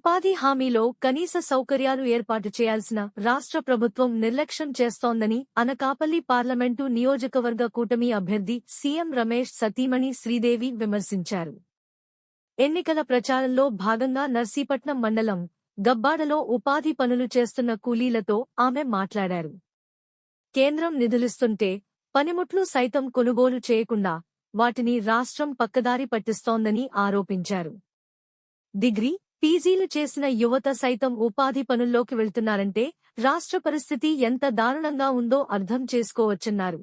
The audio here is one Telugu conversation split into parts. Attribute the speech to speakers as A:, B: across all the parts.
A: ఉపాధి హామీలో కనీస సౌకర్యాలు ఏర్పాటు చేయాల్సిన రాష్ట్ర ప్రభుత్వం నిర్లక్ష్యం చేస్తోందని అనకాపల్లి పార్లమెంటు నియోజకవర్గ కూటమి అభ్యర్థి సీఎం రమేష్ సతీమణి శ్రీదేవి విమర్శించారు. ఎన్నికల ప్రచారంలో భాగంగా నర్సీపట్నం మండలం గబ్బాడలో ఉపాధి పనులు చేస్తున్న కూలీలతో ఆమె మాట్లాడారు. కేంద్రం నిధులిస్తుంటే పనిముట్లు సైతం కొనుగోలు చేయకుండా వాటిని రాష్ట్రం పక్కదారి పట్టిస్తోందని ఆరోపించారు. డిగ్రీ పీజీలు చేసిన యువత సైతం ఉపాధి పనుల్లోకి వెళ్తున్నారంటే రాష్ట్ర పరిస్థితి ఎంత దారుణంగా ఉందో అర్థం చేసుకోవచ్చన్నారు.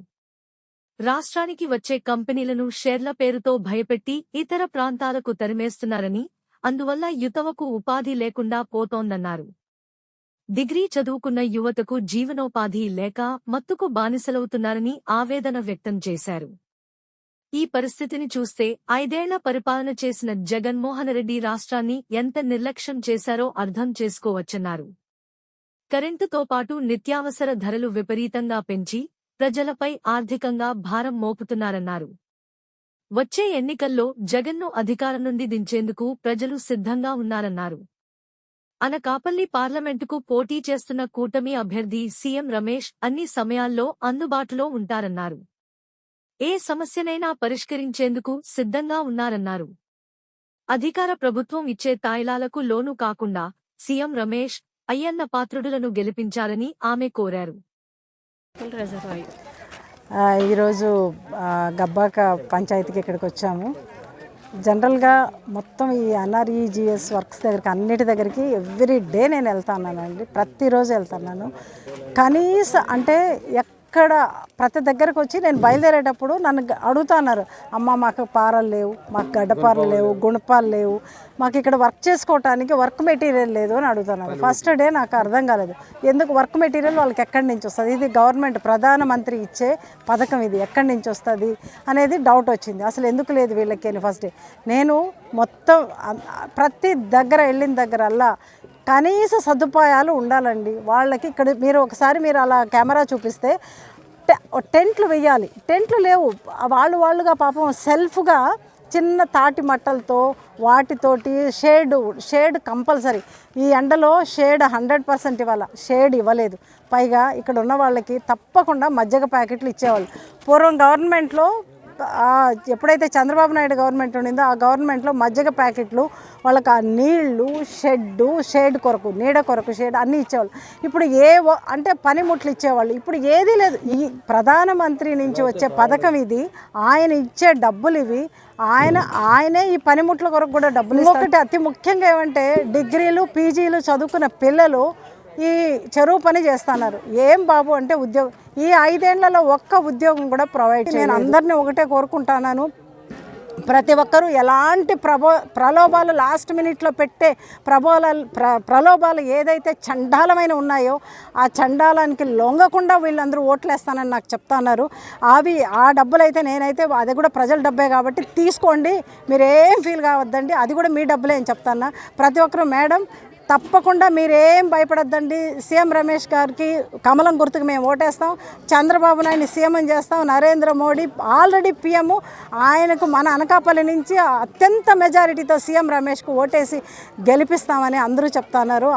A: రాష్ట్రానికి వచ్చే కంపెనీలను షేర్ల పేరుతో భయపెట్టి ఇతర ప్రాంతాలకు తరిమేస్తున్నారని అందువల్ల యుతవకు ఉపాధి లేకుండా పోతోందన్నారు. డిగ్రీ చదువుకున్న యువతకు జీవనోపాధి లేక మత్తుకు బానిసలవుతున్నారని ఆవేదన వ్యక్తం చేశారు. ఈ పరిస్థితిని చూస్తే ఐదేళ్ళ పరిపాలన చేసిన జగన్మోహనరెడ్డి రాష్ట్రాన్ని ఎంత నిర్లక్ష్యం చేశారో అర్థం చేసుకోవచ్చన్నారు. కరెంటుతో పాటు నిత్యావసర ధరలు విపరీతంగా పెంచి ప్రజలపై ఆర్థికంగా భారం మోపుతున్నారన్నారు. వచ్చే ఎన్నికల్లో జగన్ను అధికారం నుండి దించేందుకు ప్రజలు సిద్ధంగా ఉన్నారన్నారు. అనకాపల్లి పార్లమెంటుకు పోటీ చేస్తున్న కూటమి అభ్యర్థి సీఎం రమేష్ అన్ని సమయాల్లో అందుబాటులో ఉంటారన్నారు. ఏ సమస్యనైనా పరిష్కరించేందుకు సిద్ధంగా ఉన్నారన్నారు. అధికార ప్రభుత్వం ఇచ్చే తాయిలాలకు లోను కాకుండా సీఎం రమేష్ అయ్యన్న పాత్రుడులను గెలిపించాలని ఆమె కోరారు.
B: ఆ, ఈరోజు గబ్బాక పంచాయతీకి ఇక్కడికి వచ్చాము. జనరల్గా మొత్తం ఈ ఎన్ఆర్ఈజిఎస్ వర్క్స్ దగ్గరికి అన్నిటి దగ్గరికి ఎవ్రీ డే నేను వెళ్తానండి ప్రతిరోజు వెళ్తున్నాను. కనీస అంటే ఎక్కడ ప్రతి దగ్గరకు వచ్చి నేను బయలుదేరేటప్పుడు నన్ను అడుగుతున్నారు అమ్మ మాకు పారలు లేవు మాకు గడ్డపారలు లేవు గుణపాలు లేవు మాకు ఇక్కడ వర్క్ చేసుకోవటానికి వర్క్ మెటీరియల్ లేదు అని అడుగుతున్నారు. ఫస్ట్ డే నాకు అర్థం కాలేదు. ఎందుకు వర్క్ మెటీరియల్ వాళ్ళకి ఎక్కడి నుంచి వస్తుంది? ఇది గవర్నమెంట్ ప్రధానమంత్రి ఇచ్చే పథకం ఇది ఎక్కడి నుంచి వస్తుంది అనేది డౌట్ వచ్చింది. అసలు ఎందుకు లేదు వీళ్ళకి అని ఫస్ట్ డే నేను మొత్తం ప్రతి దగ్గర వెళ్ళిన దగ్గరల్లా కనీస సదుపాయాలు ఉండాలండి. వాళ్ళకి ఇక్కడ మీరు ఒకసారి మీరు అలా కెమెరా చూపిస్తే టె- టెంట్లు వేయాలి టెంట్లు లేవు. వాళ్ళు వాళ్ళుగా పాపం సెల్ఫ్గా చిన్న తాటి మట్టలతో వాటితోటి షేడ్ షేడ్ కంపల్సరీ. ఈ ఎండలో షేడ్ హండ్రెడ్ పర్సెంట్ ఇవ్వాల. షేడ్ ఇవ్వలేదు. పైగా ఇక్కడ ఉన్న వాళ్ళకి తప్పకుండా మజ్జిగ ప్యాకెట్లు ఇచ్చేవాళ్ళు. పూర్వం గవర్నమెంట్లో ఎప్పుడైతే చంద్రబాబు నాయుడు గవర్నమెంట్ ఉండిందో ఆ గవర్నమెంట్లో మజ్జిగ ప్యాకెట్లు వాళ్ళకి ఆ నీళ్ళు షెడ్డు షేడ్ కొరకు నీడ కొరకు షేడ్ అన్నీ ఇచ్చేవాళ్ళు. ఇప్పుడు ఏ అంటే పనిముట్లు ఇచ్చేవాళ్ళు. ఇప్పుడు ఏదీ లేదు. ఈ ప్రధానమంత్రి నుంచి వచ్చే పథకం ఇది. ఆయన ఇచ్చే డబ్బులు ఇవి. ఆయన ఆయనే ఈ పనిముట్ల కొరకు కూడా డబ్బులు ఒకటి అతి ముఖ్యంగా ఏమంటే డిగ్రీలు పీజీలు చదువుకున్న పిల్లలు ఈ చెరువు పని చేస్తున్నారు. ఏం బాబు అంటే ఉద్యోగం. ఈ ఐదేళ్ళలో ఒక్క ఉద్యోగం కూడా ప్రొవైడ్ నేను అందరినీ ఒకటే కోరుకుంటున్నాను. ప్రతి ఒక్కరూ ఎలాంటి ప్రభో ప్రలోభాలు లాస్ట్ మినిట్లో పెట్టే ప్రబోలాలు ప్ర ప్రలోభాలు ఏదైతే చండాలమైన ఉన్నాయో ఆ చండాలానికి లొంగకుండా వీళ్ళందరూ ఓట్లేస్తానని నాకు చెప్తున్నారు. అవి ఆ డబ్బులు అయితే నేనైతే అది కూడా ప్రజల డబ్బే కాబట్టి తీసుకోండి. మీరు ఏం ఫీల్ కావద్దండి. అది కూడా మీ డబ్బులే అని చెప్తాను ప్రతి ఒక్కరు మేడం తప్పకుండా మీరేం భయపడద్దండి. సీఎం రమేష్ గారికి కమలం గుర్తుకు మేము ఓటేస్తాం. చంద్రబాబు నాయుడు సీఎం చేస్తాం. Narendra Modi already PM. ఆయనకు మన అనకాపల్లి నుంచి అత్యంత మెజారిటీతో సీఎం రమేష్కు ఓటేసి గెలిపిస్తామని అందరూ చెప్తున్నారు.